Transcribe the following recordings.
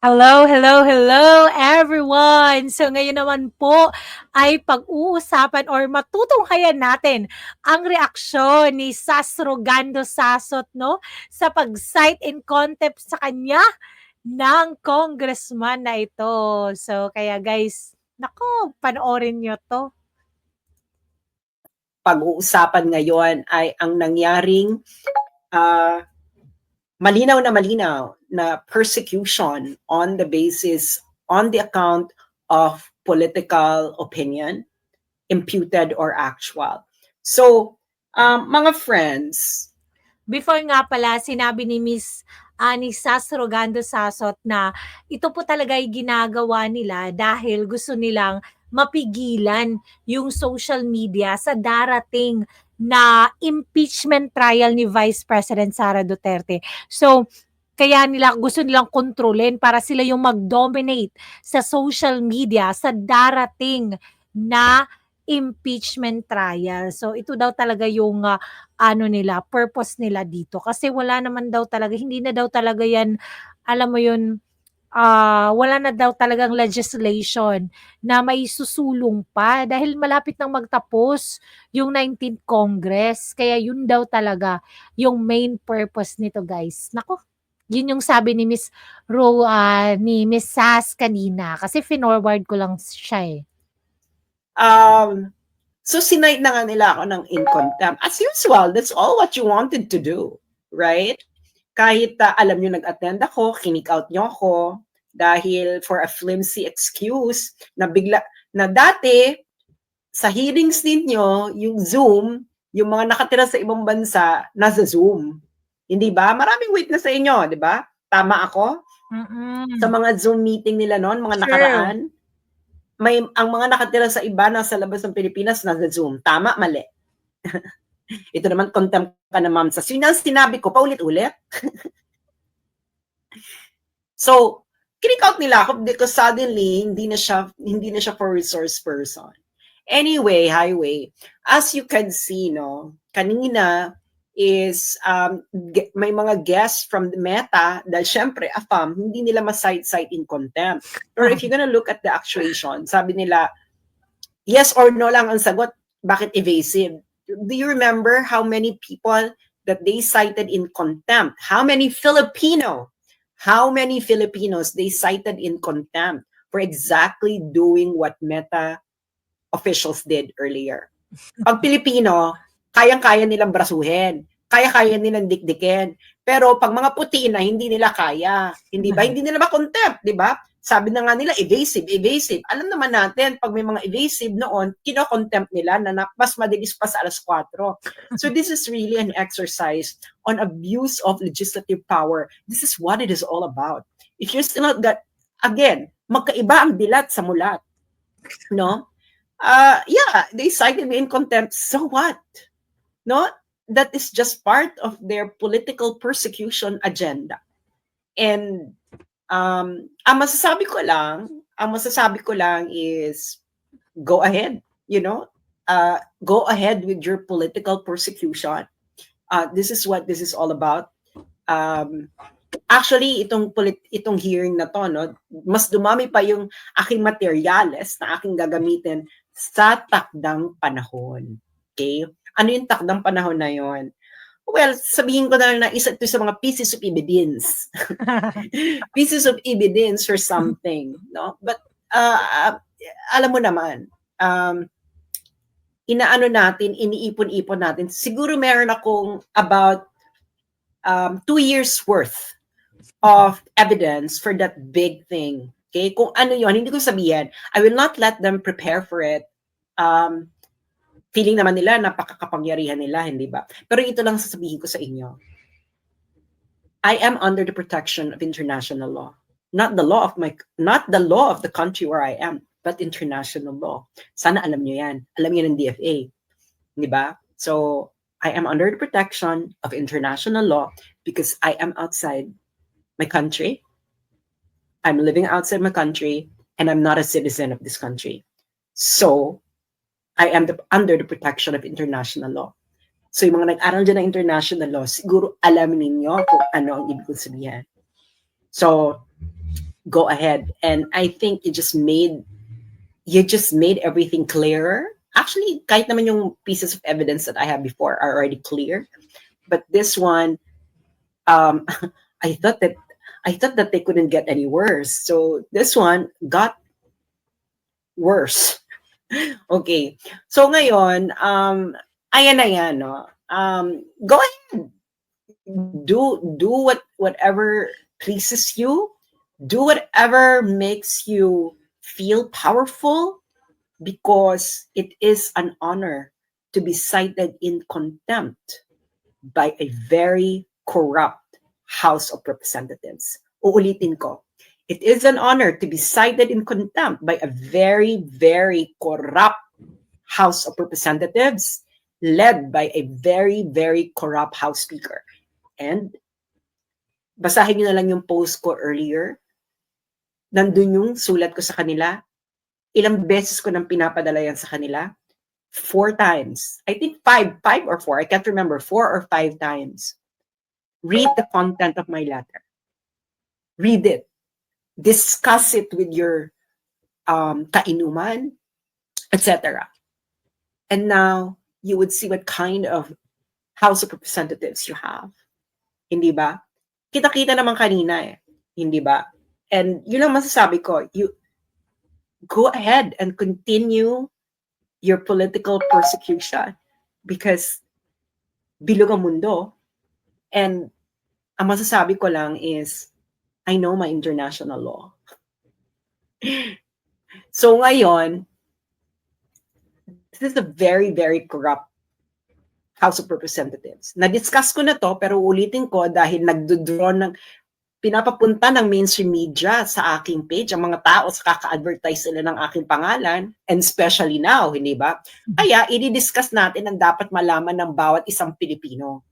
Hello, hello, hello everyone! So ngayon naman po ay pag-uusapan or matutunghayan natin ang reaksyon ni Sasrogando Sasot no sa pag-cite in contempt sa kanya ng congressman na ito. So kaya guys, nako, panoorin nyo to. Pag-uusapan ngayon ay ang nangyaring uh, malinaw na malinaw na persecution on the basis, on the account of political opinion, imputed or actual. So, um, mga friends, Before nga pala, sinabi ni Miss Ani Sasrogando Sasot na ito po talaga ay ginagawa nila dahil gusto nilang mapigilan yung social media sa darating na impeachment trial ni Vice President Sara Duterte. So, kaya nila gusto nilang kontrolin para sila yung mag-dominate sa social media sa darating na impeachment trial. So ito daw talaga yung uh, ano nila, purpose nila dito kasi wala naman daw talaga hindi na daw talaga yan alam mo yun uh, wala na daw talagang legislation na may susulong pa dahil malapit nang magtapos yung 19th Congress. Kaya yun daw talaga yung main purpose nito guys. Nako, yun yung sabi ni Miss Ro, uh, ni Miss Sass kanina kasi finorward ko lang siya eh. Um, so sinight na nga nila ako ng in contempt. As usual, that's all what you wanted to do, right? Kahit uh, alam nyo nag-attend ako, kinik out nyo ako dahil for a flimsy excuse na bigla, na dati sa hearings ninyo, yung Zoom, yung mga nakatira sa ibang bansa, nasa Zoom. Hindi ba? Maraming witness sa inyo, di ba? Tama ako? Mm-mm. Sa mga Zoom meeting nila noon, mga Sure. nakaraan, may ang mga nakatira sa iba nasa labas ng Pilipinas nasa Zoom. Tama, mali. Ito naman contempt ka na ma'am sa yun ang sinabi ko paulit-ulit. so, kinik out nila ako because suddenly hindi na siya hindi na siya for resource person. Anyway, highway. As you can see, no, kanina is um, may mga guests from the Meta dahil syempre, AFAM, hindi nila ma-cite-cite in contempt. Or if you're gonna look at the actuation, sabi nila, yes or no lang ang sagot, bakit evasive? Do you remember how many people that they cited in contempt? How many Filipino? How many Filipinos they cited in contempt for exactly doing what Meta officials did earlier? Pag Pilipino, kayang-kaya nilang brasuhin. Kaya-kaya nilang dikdikin. Pero pag mga puti na, hindi nila kaya. Hindi ba? Hindi nila ma-contempt, di ba? Sabi na nga nila, evasive, evasive. Alam naman natin, pag may mga evasive noon, kino-contempt nila na na- mas madilis pa sa alas 4. So this is really an exercise on abuse of legislative power. This is what it is all about. If you're still not that, again, magkaiba ang dilat sa mulat. No? Uh, yeah, they cited me in contempt. So what? No? That is just part of their political persecution agenda. And um, ang masasabi ko lang, ang masasabi ko lang is go ahead, you know? Uh, go ahead with your political persecution. Uh, this is what this is all about. Um, actually, itong polit- itong hearing na to, no, mas dumami pa yung aking materials na aking gagamitin sa takdang panahon. Okay? Ano yung takdang panahon na yon? Well, sabihin ko na lang na isa ito sa mga pieces of evidence. pieces of evidence for something, no? But uh, alam mo naman, um, inaano natin, iniipon-ipon natin. Siguro meron akong about um, two years worth of evidence for that big thing. Okay? Kung ano yon hindi ko sabihin, I will not let them prepare for it. Um, feeling naman nila napakakapangyarihan nila, hindi ba? Pero ito lang sasabihin ko sa inyo. I am under the protection of international law. Not the law of my not the law of the country where I am, but international law. Sana alam niyo 'yan. Alam niyo ng DFA. Di ba? So, I am under the protection of international law because I am outside my country. I'm living outside my country and I'm not a citizen of this country. So, I am the, under the protection of international law. So yung mga nag-aral dyan ng international law, siguro alam ninyo kung ano ang ibig sabihin. So, go ahead. And I think you just made you just made everything clearer. Actually, kahit naman yung pieces of evidence that I have before are already clear. But this one, um, I thought that I thought that they couldn't get any worse. So this one got worse. Okay. So ngayon, um, ayan na yan, no? Um, go ahead. Do do what whatever pleases you. Do whatever makes you feel powerful because it is an honor to be cited in contempt by a very corrupt House of Representatives. Uulitin ko. It is an honor to be cited in contempt by a very, very corrupt House of Representatives led by a very, very corrupt House Speaker. And basahin niyo na lang yung post ko earlier. Nandun yung sulat ko sa kanila. Ilang beses ko nang pinapadala yan sa kanila. Four times. I think five, five or four. I can't remember. Four or five times. Read the content of my letter. Read it. Discuss it with your um, kainuman, etc. And now, you would see what kind of House of Representatives you have. Hindi ba? Kita-kita naman kanina eh. Hindi ba? And yun ang masasabi ko, you go ahead and continue your political persecution because bilog ang mundo. And ang masasabi ko lang is, I know my international law. so ngayon, this is a very, very corrupt House of Representatives. Na-discuss ko na to, pero ulitin ko dahil nagdodraw ng pinapapunta ng mainstream media sa aking page, ang mga tao sa kaka-advertise sila ng aking pangalan, and especially now, hindi ba? Kaya, i-discuss natin ang dapat malaman ng bawat isang Pilipino.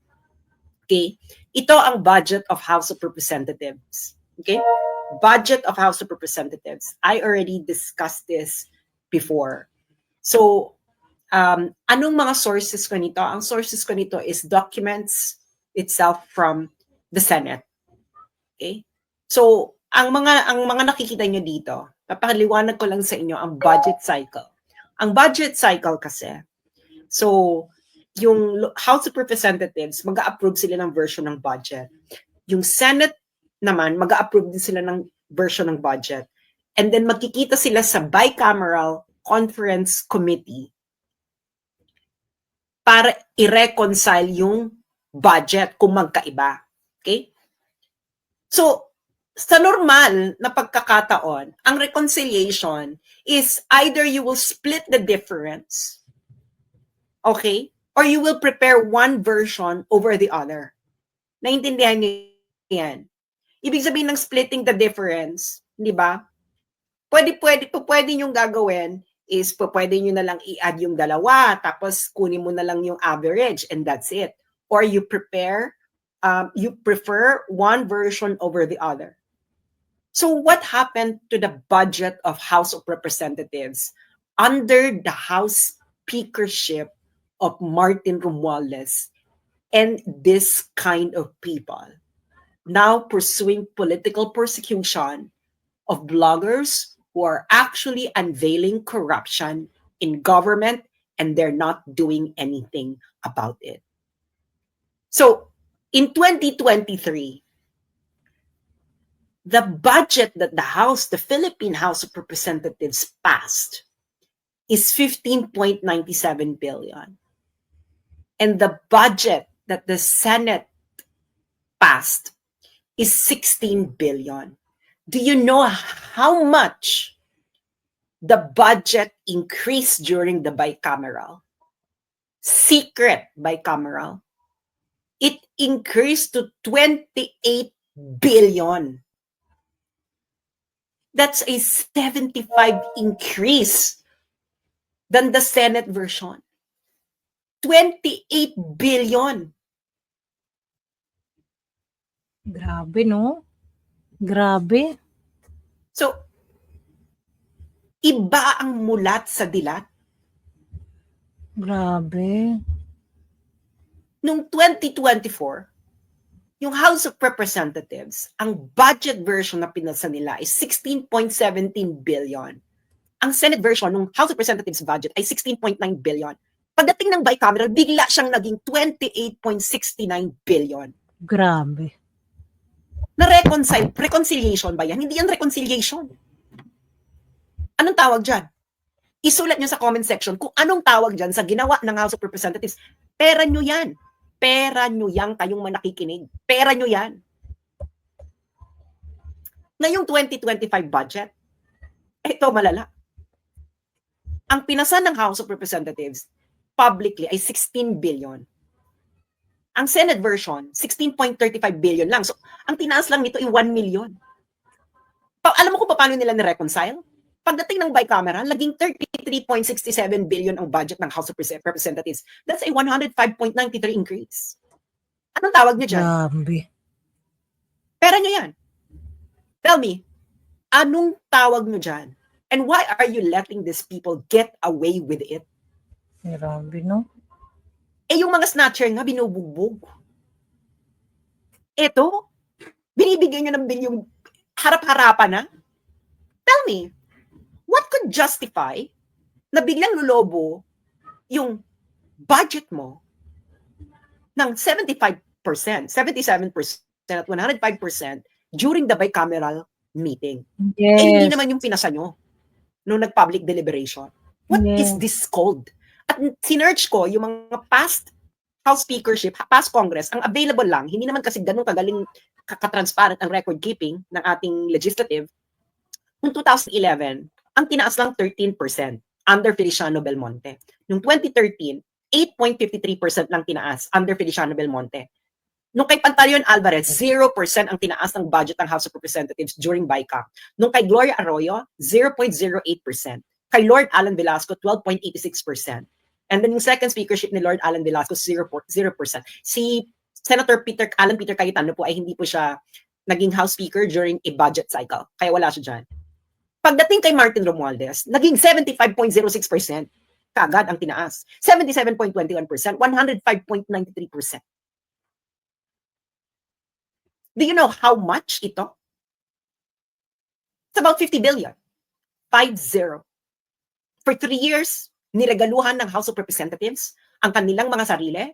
Okay? Ito ang budget of House of Representatives. Okay? Budget of House of Representatives. I already discussed this before. So, um, anong mga sources ko nito? Ang sources ko nito is documents itself from the Senate. Okay? So, ang mga ang mga nakikita nyo dito, papaliwanag ko lang sa inyo ang budget cycle. Ang budget cycle kasi, so, yung House of Representatives, mag-approve sila ng version ng budget. Yung Senate naman, mag-approve din sila ng version ng budget. And then magkikita sila sa bicameral conference committee para i-reconcile yung budget kung magkaiba. Okay? So, sa normal na pagkakataon, ang reconciliation is either you will split the difference, okay? Or you will prepare one version over the other. Naintindihan niyo yan? Ibig sabihin ng splitting the difference, di ba? Pwede, pwede, po pwede yung gagawin is pwede nyo na lang i-add yung dalawa, tapos kunin mo na lang yung average, and that's it. Or you prepare, um, you prefer one version over the other. So what happened to the budget of House of Representatives under the House speakership of Martin Romualdez and this kind of people now pursuing political persecution of bloggers who are actually unveiling corruption in government and they're not doing anything about it. So in 2023, the budget that the House, the Philippine House of Representatives passed is 15.97 billion. And the budget that the Senate passed is 16 billion. Do you know how much the budget increased during the bicameral? Secret bicameral. It increased to 28 billion. That's a 75 increase than the Senate version. 28 billion. Grabe, no? Grabe. So, iba ang mulat sa dilat. Grabe. Nung 2024, yung House of Representatives, ang budget version na pinasa nila is 16.17 billion. Ang Senate version ng House of Representatives budget ay 16.9 billion. Pagdating ng bicameral, bigla siyang naging 28.69 billion. Grabe. Na-reconcile, reconciliation ba yan? Hindi yan reconciliation. Anong tawag dyan? Isulat nyo sa comment section kung anong tawag dyan sa ginawa ng House of Representatives. Pera nyo yan. Pera nyo yan kayong manakikinig. Pera nyo yan. Ngayong 2025 budget, ito malala. Ang pinasa ng House of Representatives publicly ay 16 billion. Ang Senate version, 16.35 billion lang. So, ang tinaas lang nito ay 1 million. Pa- alam mo kung paano nila ni-reconcile? Pagdating ng bicameral, naging 33.67 billion ang budget ng House of Repres- Representatives. That's a 105.93 increase. Anong tawag niyo dyan? Grabe. Pera niyo yan. Tell me, anong tawag niyo dyan? And why are you letting these people get away with it? Grabe, no? Eh yung mga snatcher nga, binubugbog. Ito, binibigyan nyo ng bilyong harap-harapan na. Tell me, what could justify na biglang lulobo yung budget mo ng 75%, 77% at 105% during the bicameral meeting? Eh, hindi Yes. naman yung pinasa nyo nung nag-public deliberation. What is Yes. this called? At sinerch ko yung mga past House speakership, past Congress, ang available lang, hindi naman kasi ganun kagaling ka- ka-transparent ang record keeping ng ating legislative. Noong 2011, ang tinaas lang 13% under Feliciano Belmonte. Noong 2013, 8.53% lang tinaas under Feliciano Belmonte. Nung kay Pantaleon Alvarez, 0% ang tinaas ng budget ng House of Representatives during BICA. Nung kay Gloria Arroyo, 0.08%. Kay Lord Alan Velasco, 12.86%. And then yung second speakership ni Lord Alan Velasco, 0%. 0%. Si Senator Peter Alan Peter Cayetano po ay hindi po siya naging House Speaker during a budget cycle. Kaya wala siya dyan. Pagdating kay Martin Romualdez, naging 75.06%. Kagad ang tinaas. 77.21%, 105.93%. Do you know how much ito? It's about 50 billion. 5-0. For three years, niregaluhan ng House of Representatives ang kanilang mga sarili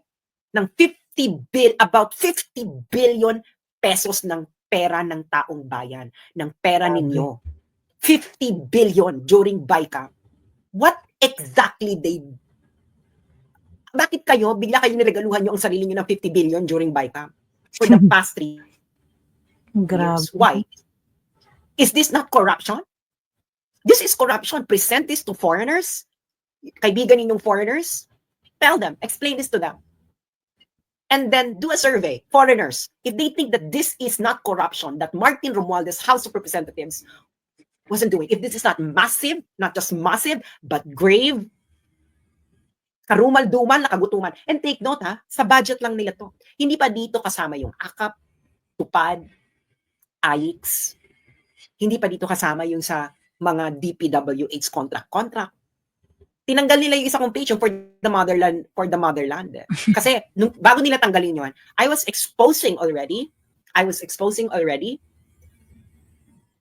ng 50 bill, about 50 billion pesos ng pera ng taong bayan, ng pera ninyo. 50 billion during BICA. What exactly they bakit kayo, bigla kayo niregaluhan nyo ang sarili nyo ng 50 billion during BICA for the past three Grabe. years? Why? Is this not corruption? This is corruption. Present this to foreigners. Kaibigan ninyong foreigners. Tell them, explain this to them. And then do a survey, foreigners. If they think that this is not corruption, that Martin Romualdez, House of Representatives, wasn't doing, if this is not massive, not just massive, but grave, karumal-dumal na kagutuman. And take note ha, sa budget lang nila to. Hindi pa dito kasama yung akap, tupad, AIX. Hindi pa dito kasama yung sa mga DPWH contract contract. Tinanggal nila yung isa kong page yung for the motherland for the motherland. eh. Kasi nung, bago nila tanggalin yun, I was exposing already, I was exposing already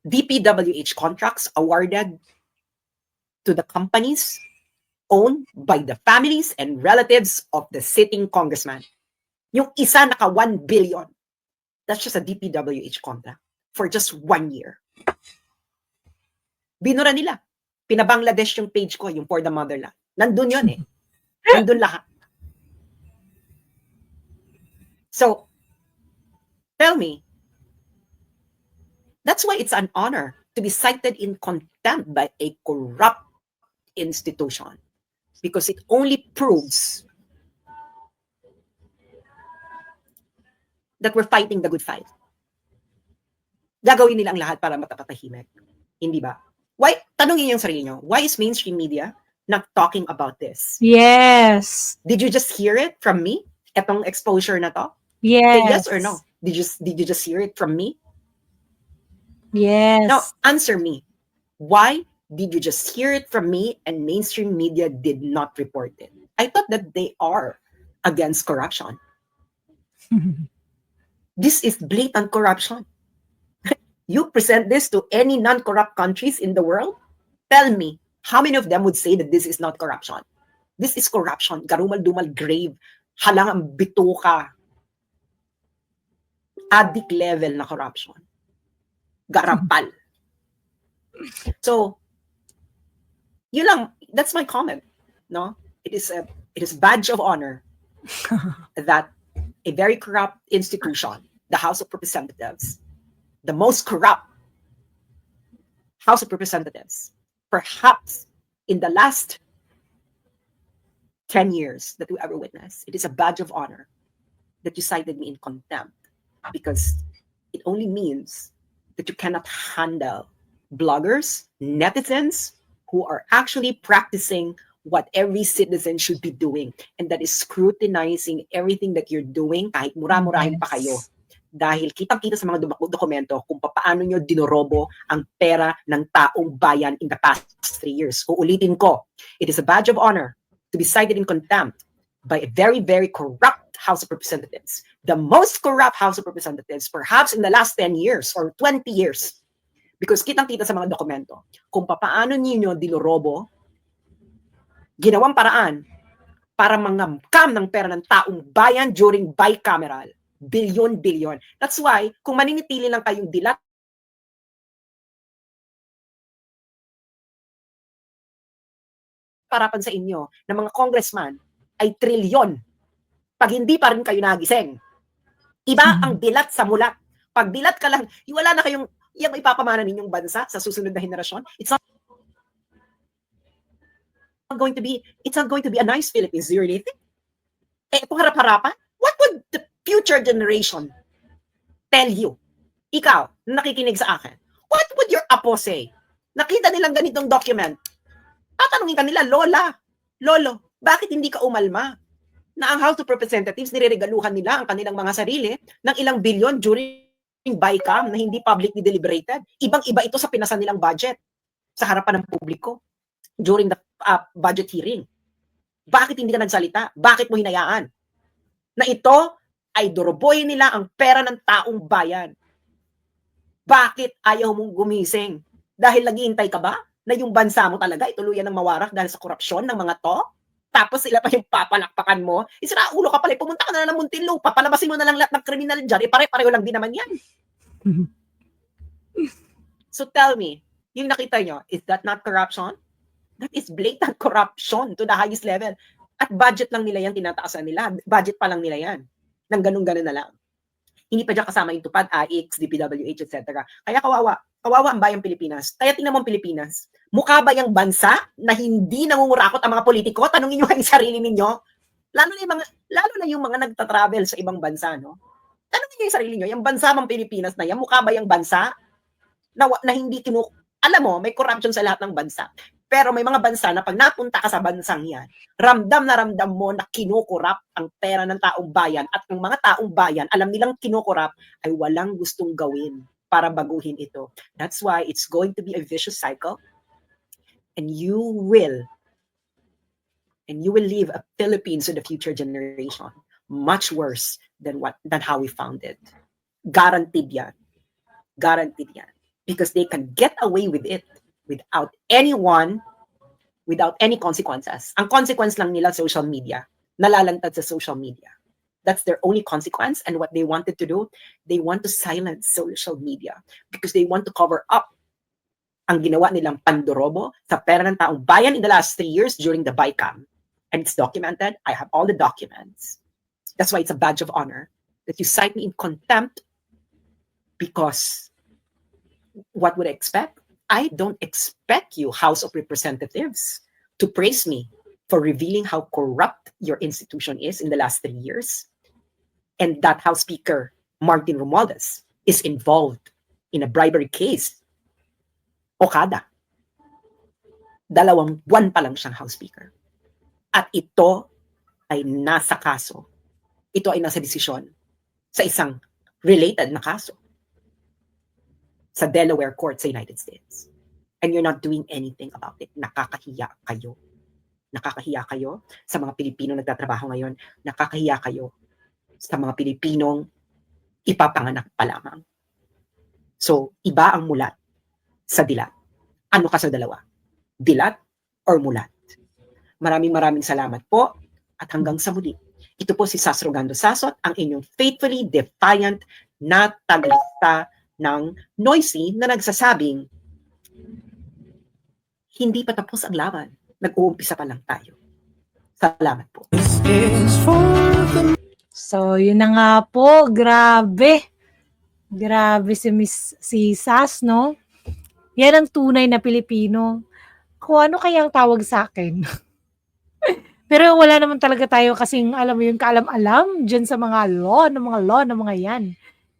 DPWH contracts awarded to the companies owned by the families and relatives of the sitting congressman. Yung isa naka 1 billion. That's just a DPWH contract for just one year. Binura nila. Pinabangladesh yung page ko, yung for the motherland. Nandun yun eh. Nandun lahat. So, tell me, that's why it's an honor to be cited in contempt by a corrupt institution because it only proves that we're fighting the good fight. Gagawin nila ang lahat para matapatahimik. Hindi ba? Why, tanongin yung sarili nyo, why is mainstream media not talking about this? Yes. Did you just hear it from me? Etong exposure na to? Yes. Say yes or no? Did you, did you just hear it from me? Yes. Now, answer me. Why did you just hear it from me and mainstream media did not report it? I thought that they are against corruption. This is blatant corruption. You present this to any non-corrupt countries in the world? Tell me, how many of them would say that this is not corruption? This is corruption. Garumal-dumal grave. Halangang bituka. Addict level na corruption. Garapal. So, yun lang, that's my comment. No? It is a it is badge of honor that a very corrupt institution, the House of Representatives, the most corrupt House of Representatives, perhaps in the last 10 years that we ever witnessed, it is a badge of honor that you cited me in contempt because it only means that you cannot handle bloggers, netizens who are actually practicing what every citizen should be doing and that is scrutinizing everything that you're doing kahit mura-murahin pa kayo Yes. Dahil kitang-kita sa mga dokumento kung paano nyo dinorobo ang pera ng taong bayan in the past three years. Uulitin ko, it is a badge of honor to be cited in contempt by a very, very corrupt House of Representatives. The most corrupt House of Representatives perhaps in the last 10 years or 20 years. Because kitang-kita sa mga dokumento kung paano ninyo dinorobo, ginawang paraan para mangangkam ng pera ng taong bayan during bicameral. Bilyon-bilyon. That's why, kung maninitili lang kayong dilat parapan sa inyo ng mga congressman ay trilyon. Pag hindi pa rin kayo nagising. Iba Mhm. ang dilat sa mulat. Pag dilat ka lang, wala na kayong yung ipapamana ninyong bansa sa susunod na henerasyon. It's not going to be it's not going to be a nice Philippines. Do you really think? Eh, kung harap-harapan, what would the future generation tell you? Ikaw, na nakikinig sa akin, what would your apo say? Nakita nilang ganitong document. Tatanungin ka nila, Lola, Lolo, bakit hindi ka umalma? Na ang House of Representatives, nireregaluhan nila ang kanilang mga sarili ng ilang bilyon during BICAM na hindi publicly deliberated. Ibang-iba ito sa pinasan nilang budget sa harapan ng publiko during the uh, budget hearing. Bakit hindi ka nagsalita? Bakit mo hinayaan? Na ito ay doroboyin nila ang pera ng taong bayan. Bakit ayaw mong gumising? Dahil naghihintay ka ba na yung bansa mo talaga ituluyan ng mawarak dahil sa korupsyon ng mga to? Tapos sila pa yung papalakpakan mo. Isira ulo ka pala, pumunta ka na lang ng Muntinlupa, palabasin mo na lang lahat ng kriminal dyan, eh, pare-pareho lang din naman yan. So tell me, yung nakita nyo, is that not corruption? That is blatant corruption to the highest level. At budget lang nila yan, tinataasan nila. Budget pa lang nila yan. Nang ganun-ganun na lang. Hindi pa dyan kasama yung tupad, AX, DPWH, etc. Kaya kawawa. Kawawa ang bayang Pilipinas. Kaya tingnan mo ang Pilipinas. Mukha ba yung bansa na hindi nangungurakot ang mga politiko? Tanungin nyo yung sarili ninyo. Lalo na yung mga, lalo na yung mga nagta-travel sa ibang bansa, no? Tanungin nyo yung sarili nyo, yung bansa mang Pilipinas na yan, mukha ba yung bansa na, na hindi kinu... Alam mo, may corruption sa lahat ng bansa. Pero may mga bansa na pag napunta ka sa bansang yan, ramdam na ramdam mo na kinukurap ang pera ng taong bayan at ng mga taong bayan, alam nilang kinukurap ay walang gustong gawin para baguhin ito. That's why it's going to be a vicious cycle and you will and you will leave a Philippines to the future generation much worse than what than how we found it. Guaranteed yan. Guaranteed yan. Because they can get away with it without anyone, without any consequences. Ang consequence lang nila social media. Nalalantad sa social media. That's their only consequence. And what they wanted to do, they want to silence social media because they want to cover up ang ginawa nilang pandorobo sa pera ng taong bayan in the last three years during the BICAM. And it's documented. I have all the documents. That's why it's a badge of honor that you cite me in contempt because what would I expect? I don't expect you, House of Representatives, to praise me for revealing how corrupt your institution is in the last three years. And that House Speaker, Martin Romualdez, is involved in a bribery case. Okada. Dalawang buwan pa lang siyang House Speaker. At ito ay nasa kaso. Ito ay nasa desisyon sa isang related na kaso sa Delaware Court sa United States. And you're not doing anything about it. Nakakahiya kayo. Nakakahiya kayo sa mga Pilipino nagtatrabaho ngayon. Nakakahiya kayo sa mga Pilipinong ipapanganak pa lamang. So, iba ang mulat sa dilat. Ano ka sa dalawa? Dilat or mulat? Maraming maraming salamat po at hanggang sa muli. Ito po si Sas Rogando Sasot, ang inyong faithfully defiant na taglista ng noisy na nagsasabing hindi pa tapos ang laban. Nag-uumpisa pa lang tayo. Salamat po. So, yun na nga po. Grabe. Grabe si Miss si Sas, no? Yan ang tunay na Pilipino. Kung ano kaya ang tawag sa akin? Pero wala naman talaga tayo kasing, alam mo yun, kaalam-alam dyan sa mga law, ng mga law, ng mga yan.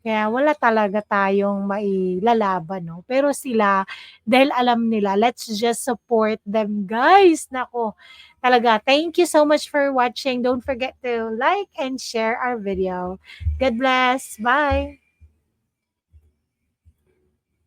Kaya wala talaga tayong mailalaban, no? Pero sila, dahil alam nila, let's just support them, guys. Nako, talaga, thank you so much for watching. Don't forget to like and share our video. God bless. Bye.